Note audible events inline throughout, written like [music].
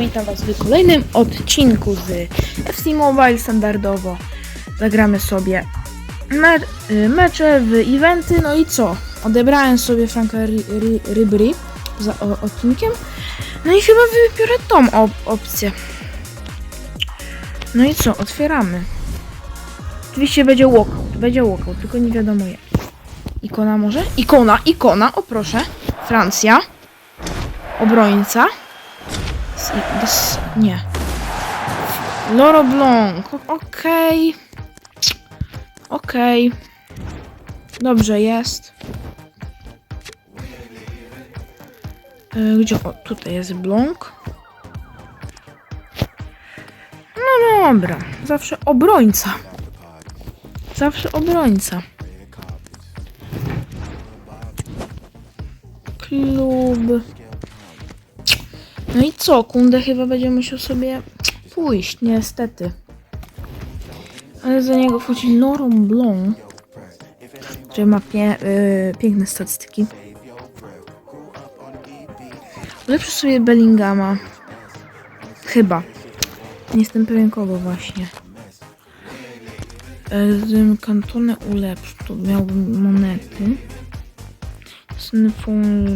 Witam Was w kolejnym odcinku z FC Mobile standardowo. Zagramy sobie me y, mecze w eventy, no i co? Odebrałem sobie Franka Rybry za odcinkiem, no i chyba wybiorę tą op opcję. No i co? Otwieramy. Oczywiście będzie walkout, będzie walkout, tylko nie wiadomo jak. Ikona może? Ikona, ikona, o proszę. Francja. Obrońca. Nie. Loro Blanc. Okej. Okej. Dobrze jest. E, Gdzie? O, tutaj jest Blanc. No dobra. Zawsze obrońca. Zawsze obrońca. Klub. No i co? Kunde chyba będzie musiał sobie pójść, niestety. Ale za niego wchodzi Laurent Blanc, który ma pie y, piękne statystyki. Ulepszy sobie Bellingama. Chyba. Nie jestem pewien kogo właśnie. E, tym kantonę ulepszy. Tu miałbym monety. Synfon...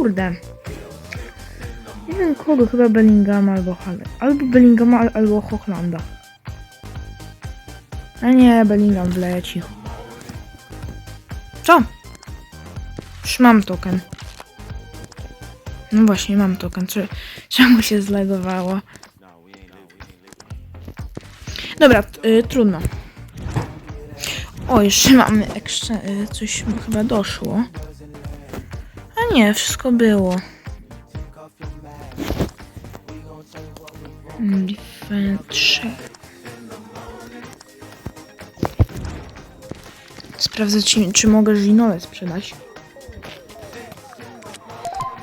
Kurde. Nie wiem kogo, chyba Bellingama albo Halle. Albo Bellingama, al- albo Hochlanda. A nie, Bellingham wleci. Co? Już mam token. No właśnie, mam token. Czemu się zlegowało? Dobra, y, trudno. O, jeszcze mamy ekstra, y, coś chyba doszło. Nie, wszystko było. Defend 3. Sprawdzę, czy, czy mogę żinole sprzedać.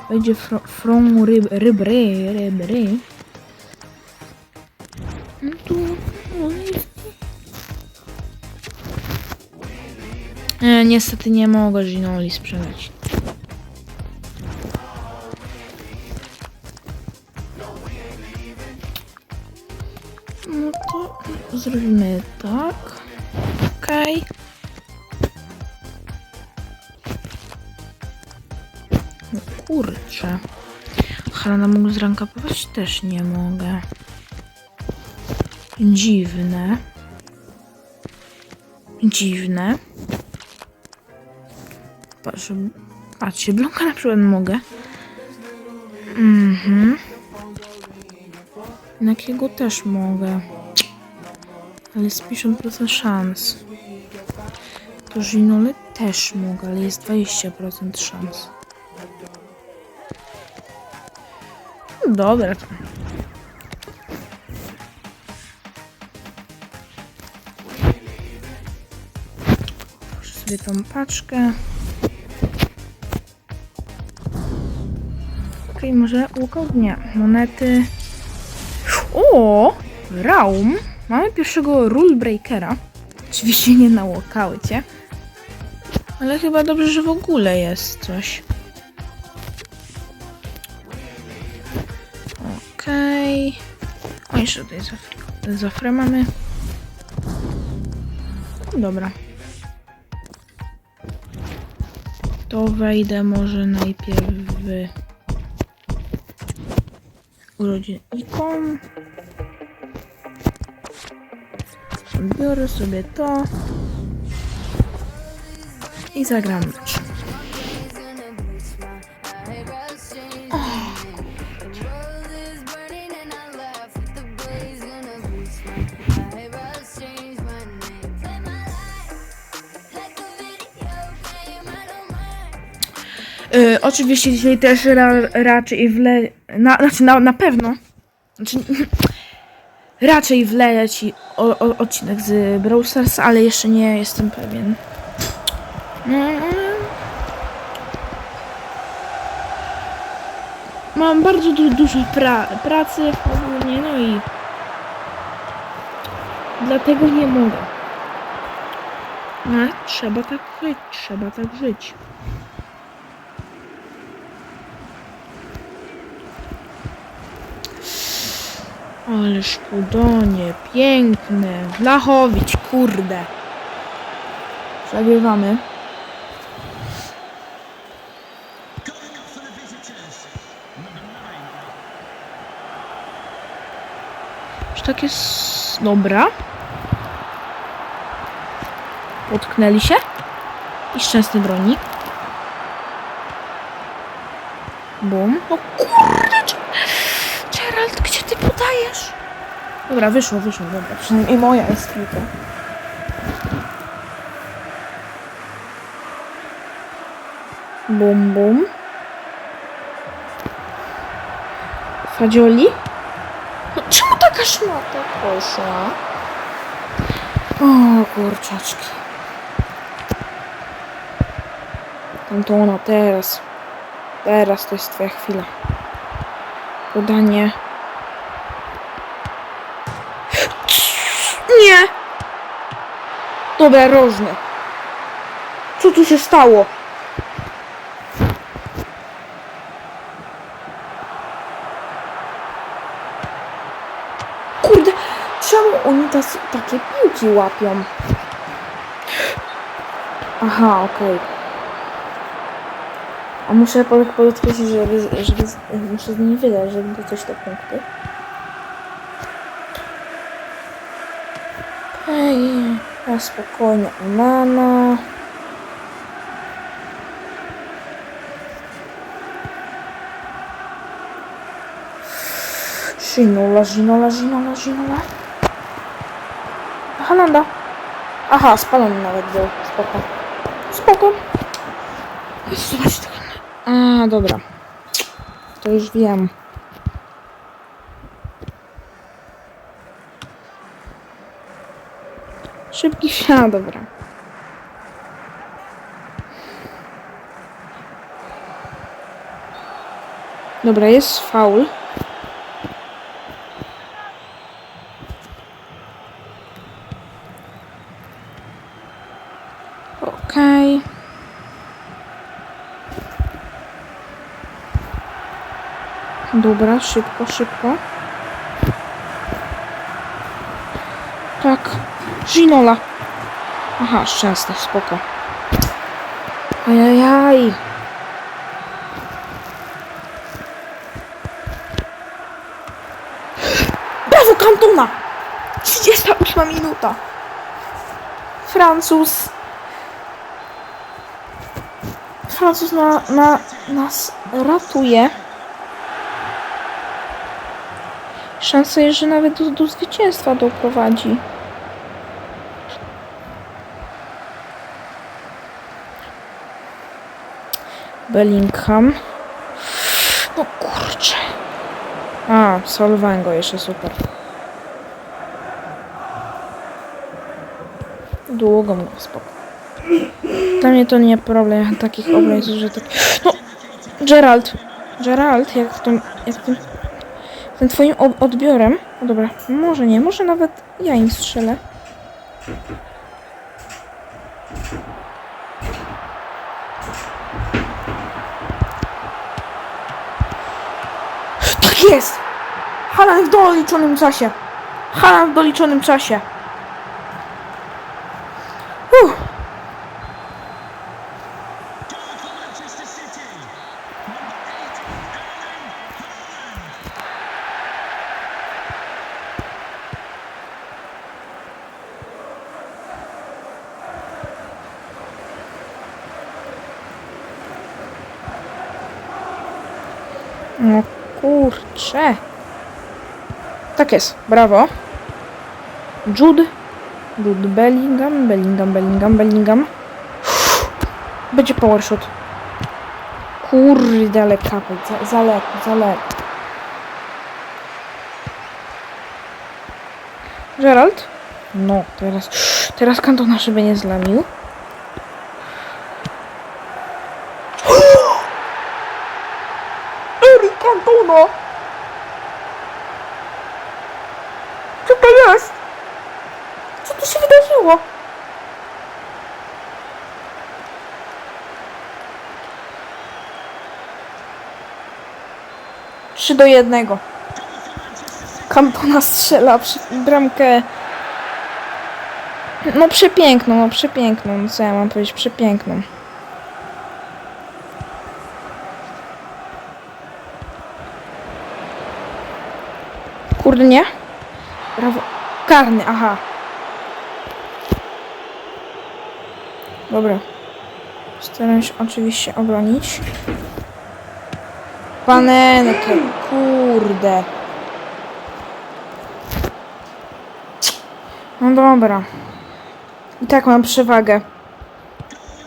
Będzie fro, from ryb, rybry, rybry. No tu, no. E, niestety nie mogę żinoli sprzedać. No to zrobimy tak. Okej. No kurczę. Halana mógł zrankapować? Też nie mogę. Dziwne. Dziwne. Patrz, patrzcie, blonka na przykład mogę. Mhm. Jakiego też mogę. Ale jest 50% szans. To Ginole też mogę, ale jest 20% szans. No Dobra. Proszę sobie tą paczkę. Okej, może łukoł dnia. Monety. O! Raum. Mamy pierwszego rule breakera. Oczywiście nie na walkoutie. Ale chyba dobrze, że w ogóle jest coś. Okej. O, jeszcze tutaj zafrę mamy. Dobra. To wejdę może najpierw w urodzin ikon. Biorę sobie to i zagram mecz. Y, oczywiście dzisiaj też ra, raczej wle... Na, znaczy na, na pewno. Znaczy, [laughs] raczej wleci o, o, odcinek z Brawl Stars, ale jeszcze nie jestem pewien. Mam bardzo du dużo pra pracy ogólnie, no i dlatego nie mogę. No, trzeba tak żyć, trzeba tak żyć. Ależ Pudonie, piękne. Blachowicz, kurde. Zagrywamy. Czy tak jest... Dobra. Potknęli się. I szczęsny broni. Bum. O kurde! Podajesz? Dobra, wyszło, wyszło, dobra. Przynajmniej moja jest piłka. Bum, bum. Fadzioli? No, czemu taka szmata poszła? O, kurczaczki. Antona, teraz. Teraz to jest twoja chwila. Podanie. Dobra, rożny. Co tu się stało? Kurde, czemu oni takie piłki łapią? Aha, okej. A muszę pod- podkreślić, żeby, żeby muszę z nimi wydać, żeby to coś te punkty. Ej, a spokojnie, mama. Żinola, żinola, żinola, żinola. Halanda. Aha, spalony nawet był. Spoko. Spoko. Zobacz tego. A, dobra. To już wiem. Szybki wsiad, dobra. Dobra, jest faul. Okej. Dobra, szybko, szybko. Tak. Ginola. Aha, szczęsny, spoko. Ajajaj. Brawo, Kantona! 38 minuta. Francuz. Francuz na, na, nas ratuje. Szansa jest, że nawet do, do zwycięstwa doprowadzi. Bellingham. No kurczę. A, solowałem go jeszcze, super. Długo mnie spoko. Dla mnie to nie problem takich obrazów, że tak... No, Gerald. Gerald, jak tym, jak tym, tym twoim odbiorem... No dobra, może nie, może nawet ja im strzelę. Jest! Halan w doliczonym czasie. Halan w doliczonym czasie. Uff. No kurczę. Tak jest, brawo. Jude. Jude Bellingham, Bellingham, Bellingham, Bellingham. Będzie power shot. Kurde, ale kapeć, za, za lekko, za lekko. Gerald? No, teraz, teraz Kantona szyby nie zlamił. Mamo! Co to jest? Co tu się wydarzyło? Trzy do jednego. Kampona strzela bramkę. No przepiękną, no przepiękną, no co ja mam powiedzieć, przepiękną. Nie? Brawo. Karny, aha. Dobra. Staram się oczywiście obronić. Panenkę, kurde. No dobra. I tak mam przewagę.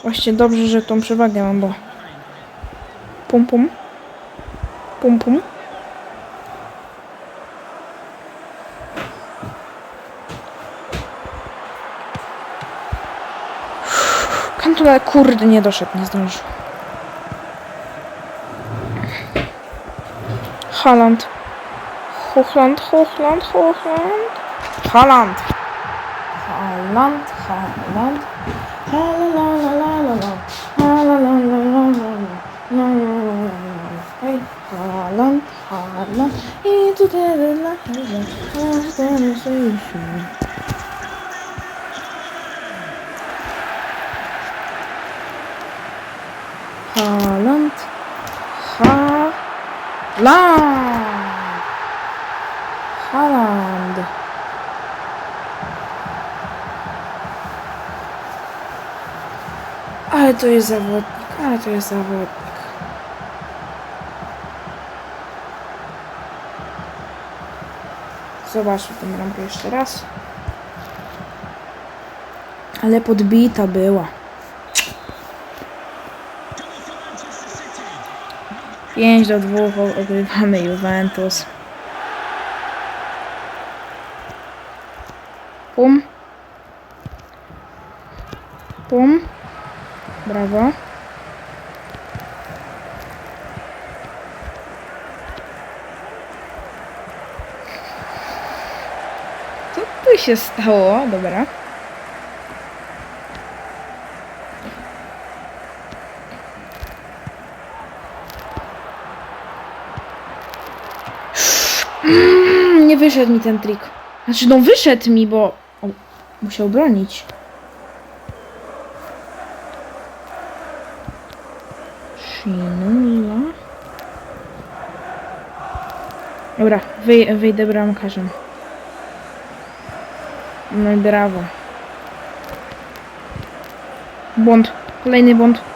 Właśnie dobrze, że tą przewagę mam, bo... Pum pum. Pum pum. Kantula, kurde, nie doszedł, nie zdążył. Holland. Hochland, Hochland, Hochland. Holland. Holland, Holland. Halalalalala. Halalalalala. Hej, Holland, Holland. I together like Holland. Holland. Holland. Ale to jest zawodnik, ale to jest zawodnik. Zobaczmy tę bramkę jeszcze raz. Ale podbita była. 5 do 2 ogrywamy Juventus. Pum. Pum. Brawo. Co tu się stało? Dobra. Wyszedł mi ten trik. Znaczy, no wyszedł mi, bo o, musiał bronić. Shinula. Dobra, wyj wyjdę bramkarzem. No i brawo. Błąd. Kolejny błąd.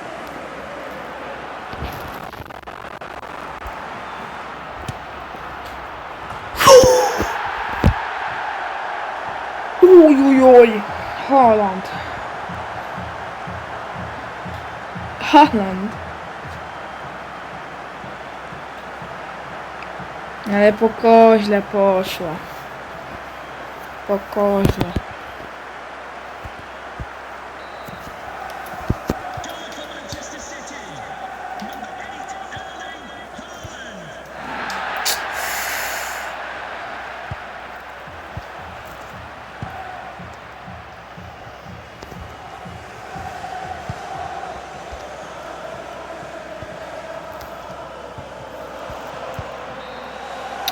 Ale po koźle poszła. Po koźle.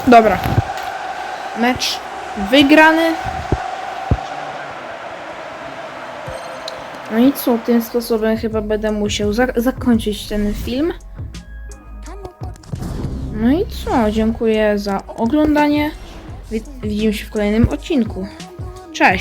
Dobra. Mecz wygrany. No i co, tym sposobem chyba będę musiał za zakończyć ten film. No i co, dziękuję za oglądanie. Wi- Widzimy się w kolejnym odcinku.